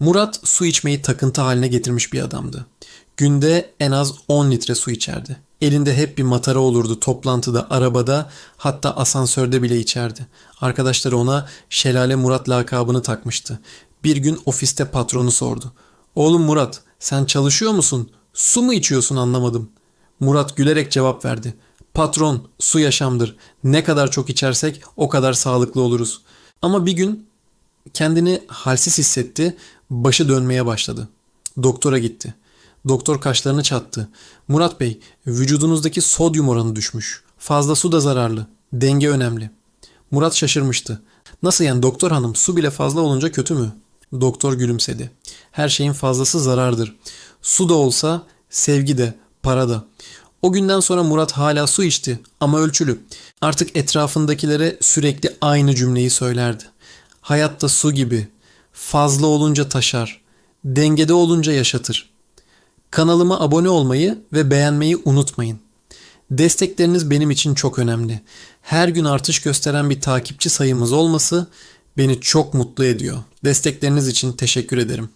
Murat su içmeyi takıntı haline getirmiş bir adamdı. Günde en az 10 litre su içerdi. Elinde hep bir matara olurdu toplantıda, arabada, hatta asansörde bile içerdi. Arkadaşları ona Şelale Murat lakabını takmıştı. Bir gün ofiste patronu sordu. Oğlum Murat, sen çalışıyor musun? Su mu içiyorsun anlamadım. Murat gülerek cevap verdi. Patron, su yaşamdır. Ne kadar çok içersek o kadar sağlıklı oluruz. Ama bir gün kendini halsiz hissetti, başı dönmeye başladı. Doktora gitti. Doktor kaşlarını çattı. Murat Bey, vücudunuzdaki sodyum oranı düşmüş. Fazla su da zararlı. Denge önemli. Murat şaşırmıştı. Nasıl yani doktor hanım su bile fazla olunca kötü mü? Doktor gülümsedi. Her şeyin fazlası zarardır. Su da olsa sevgi de, para da. O günden sonra Murat hala su içti ama ölçülü. Artık etrafındakilere sürekli aynı cümleyi söylerdi. Hayatta su gibi. Fazla olunca taşar. Dengede olunca yaşatır. Kanalıma abone olmayı ve beğenmeyi unutmayın. Destekleriniz benim için çok önemli. Her gün artış gösteren bir takipçi sayımız olması beni çok mutlu ediyor. Destekleriniz için teşekkür ederim.